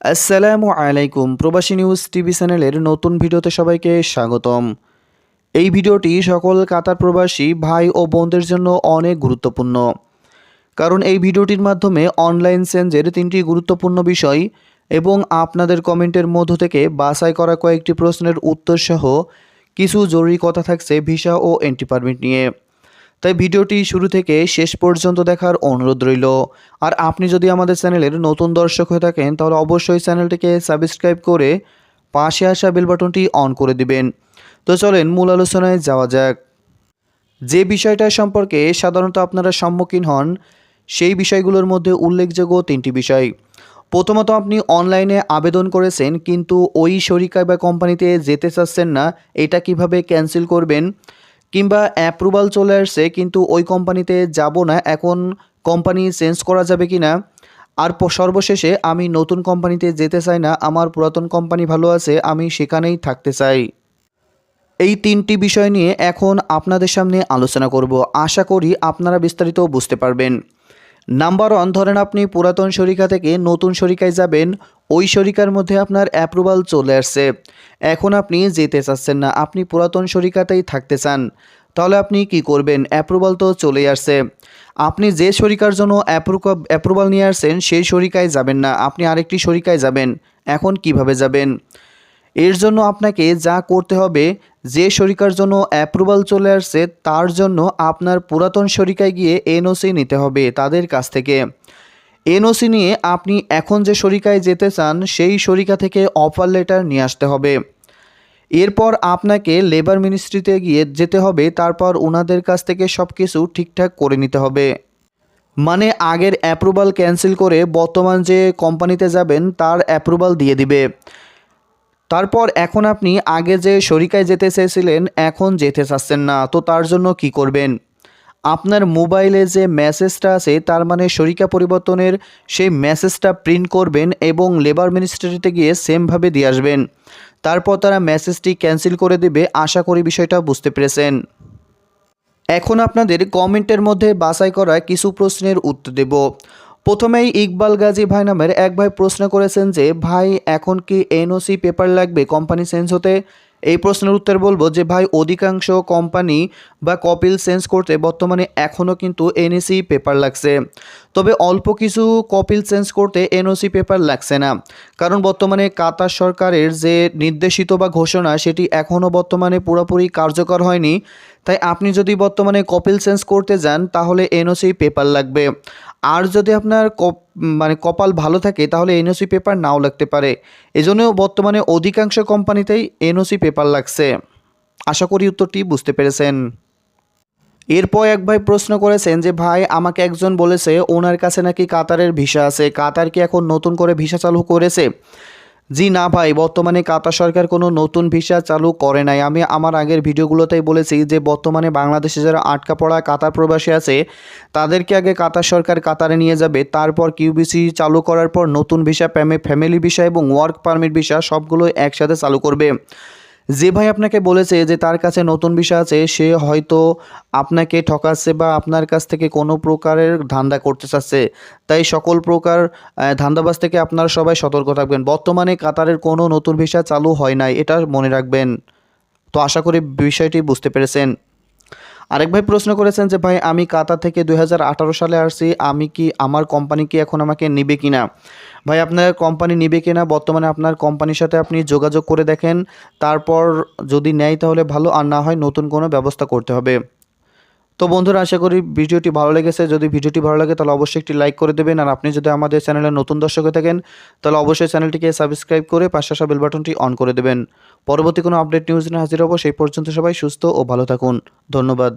আসসালামু আলাইকুম, প্রবাসী নিউজ টিভি চ্যানেলের নতুন ভিডিওতে সবাইকে স্বাগতম। এই ভিডিওটি সকল কাতার প্রবাসী, ভাই ও বোনদের জন্য অনেক গুরুত্বপূর্ণ। কারণ এই ভিডিওটির মাধ্যমে অনলাইন চেঞ্জের তিনটি গুরুত্বপূর্ণ বিষয় এবং আপনাদের কমেন্টের মধ্য থেকে বাছাই করা কয়েকটি প্রশ্নের উত্তর সহ কিছু জরুরি কথা থাকছে ভিসা ও এন্ট্রি পারমিট নিয়ে। তাই ভিডিওটি শুরু থেকে শেষ পর্যন্ত দেখার অনুরোধ রইল। আর আপনি যদি আমাদের চ্যানেলের নতুন দর্শক হয়ে থাকেন, তাহলে অবশ্যই চ্যানেলটিকে সাবস্ক্রাইব করে পাশে আসা বেল বাটনটি অন করে দিবেন। তো চলেন মূল আলোচনায় যাওয়া যাক। যে বিষয়টা সম্পর্কে সাধারণত আপনারা সম্মুখীন হন, সেই বিষয়গুলোর মধ্যে উল্লেখযোগ্য তিনটি বিষয়। প্রথমত, আপনি অনলাইনে আবেদন করেছেন, কিন্তু ওই শরিকায় বা কোম্পানিতে যেতে চাচ্ছেন না, এটা কীভাবে ক্যান্সেল করবেন? কিংবা অ্যাপ্রুভাল চলে আসছে, কিন্তু ওই কোম্পানিতে যাব না। এখন কোম্পানি চেঞ্জ করা যাবে কি না আর সর্বশেষে আমি নতুন কোম্পানিতে যেতে চাই না, আমার পুরাতন কোম্পানি ভালো আছে, আমি সেখানেই থাকতে চাই। এই তিনটি বিষয় নিয়ে এখন আপনাদের সামনে আলোচনা করব। আশা করি আপনারা বিস্তারিত বুঝতে পারবেন। নাম্বার ওয়ান ধরেন আপনি পুরাতন শরিকা থেকে নতুন শরিকায় যাবেন, ওই শরিকার মধ্যে আপনার অ্যাপ্রুভাল চলে আসছে। এখন আপনি যেতে চাচ্ছেন না, আপনি পুরাতন শরিকাতেই থাকতে চান। তাহলে আপনি কি করবেন? অ্যাপ্রুভাল তো চলেই আসছে। আপনি যে শরিকার জন্য অ্যাপ্রুভাল নিয়ে আসছেন, সেই শরিকায় যাবেন না, আপনি আরেকটি শরিকায় যাবেন। এখন কীভাবে যাবেন? এর জন্য আপনাকে যা করতে হবে যে শরিকার জন্য অ্যাপ্রুভাল চলে আসছে, তার জন্য আপনার পুরাতন শরিকায় গিয়ে এনওসি নিতে হবে তাদের কাছ থেকে। এনওসি নিয়ে আপনি এখন যে শরিকায় যেতে চান, সেই শরিকা থেকে অফার লেটার নিয়ে আসতে হবে। এরপর আপনাকে লেবার মিনিস্ট্রিতে গিয়ে যেতে হবে, তারপর ওনাদের কাছ থেকে সব কিছু ঠিকঠাক করে নিতে হবে। মানে আগের অ্যাপ্রুভাল ক্যান্সেল করে বর্তমান যে কোম্পানিতে যাবেন, তার অ্যাপ্রুভাল দিয়ে দিবে। তারপর এখন আপনি আগে যে শরিকায় যেতে চেয়েছিলেন, এখন যেতে চাচ্ছেন না। তো তার জন্য কি করবেন? আপনার মোবাইলে যে মেসেজটা আছে, তার মানে শরিকা পরিবর্তনের সেই মেসেজটা প্রিন্ট করবেন এবং লেবার মিনিস্ট্রিতে গিয়ে সেমভাবে দিয়ে আসবেন। তারপর তারা মেসেজটি ক্যান্সেল করে দেবে। আশা করি বিষয়টা বুঝতে পেরেছেন। এখন আপনাদের কমেন্টের মধ্যে বাছাই করা কিছু প্রশ্নের উত্তর দেব। প্রথমেই ইকবাল গাজী ভাই নামের এক ভাই প্রশ্ন করেছেন যে, ভাই, এখন কি এনওসি পেপার লাগবে কোম্পানি চেঞ্জ হতে? এই প্রশ্নের উত্তর বলব যে, ভাই, অধিকাংশ কোম্পানি বা কপিল চেঞ্জ করতে বর্তমানে এখনও কিন্তু এনএসি পেপার লাগছে। তবে অল্প কিছু কপিল চেঞ্জ করতে এনওসি পেপার লাগছে না। কারণ বর্তমানে কাতার সরকারের যে নির্দেশিত বা ঘোষণা, সেটি এখনও বর্তমানে পুরোপুরি কার্যকর হয়নি। তাই আপনি যদি বর্তমানে কপিল চেঞ্জ করতে যান, তাহলে এনওসি পেপার লাগবে। আর যদি আপনার মানে কপাল ভালো থাকে, তাহলে এনওসি পেপার নাও লাগতে পারে। এজন্য বর্তমানে অধিকাংশ কোম্পানিতেই এনওসি পেপার লাগছে। আশা করি উত্তরটি বুঝতে পেরেছেন। এরপর এক ভাই প্রশ্ন করেছেন যে, ভাই, আমাকে একজন বলেছে, ওনার কাছে নাকি কাতারের ভিসা আছে। কাতার কি এখন নতুন করে ভিসা চালু করেছে? জি না ভাই, বর্তমানে কাতার সরকার কোনো নতুন ভিসা চালু করে নাই। আমি আমার আগের ভিডিওগুলোতেই বলেছি যে বর্তমানে বাংলাদেশে যারা আটকা পড়া কাতার প্রবাসী আছে, তাদেরকে আগে কাতার সরকার কাতারে নিয়ে যাবে। তারপর কিউবিসি চালু করার পর নতুন ভিসা ফ্যামিলি ভিসা এবং ওয়ার্ক পারমিট ভিসা সবগুলো একসাথে চালু করবে। যে ভাই আপনাকে বলেছে যে তার কাছে নতুন বিষয় আছে, সে হয়তো আপনাকে ঠকাচ্ছে বা আপনার কাছ থেকে কোনো প্রকারের ধান্দা করতে চাচ্ছে। তাই সকল প্রকার ধান্দাবাজ থেকে আপনারা সবাই সতর্ক থাকবেন। বর্তমানে কাতারের কোনো নতুন ভিসা চালু হয় নাই, এটা মনে রাখবেন। তো আশা করি বিষয়টি বুঝতে পেরেছেন। আরেক ভাই প্রশ্ন করেছেন যে, ভাই, আমি কাতার থেকে দু হাজার আঠারো সালে আসছি, আমি কি আমার কোম্পানি কি এখন আমাকে নিবে কিনা? ভাই, আপনার কোম্পানি নিবে কিনা, বর্তমানে আপনার কোম্পানির সাথে আপনি যোগাযোগ করে দেখেন। তারপর যদি নেয় তাহলে ভালো, আর না হয় নতুন কোনো ব্যবস্থা করতে হবে। তো বন্ধুরা, আশা করি ভিডিওটি ভালো লেগেছে। যদি ভিডিওটি ভালো লাগে, তাহলে অবশ্যই একটি লাইক করে দেবেন। আর আপনি যদি আমাদের চ্যানেলে নতুন দর্শক হয়ে থাকেন, তাহলে অবশ্যই চ্যানেলটিকে সাবস্ক্রাইব করে পাশে আসা বেল বাটনটি অন করে দেবেন। পরবর্তী কোনো আপডেট নিউজ নিয়ে হাজির হব। সেই পর্যন্ত সবাই সুস্থ ও ভালো থাকুন। ধন্যবাদ।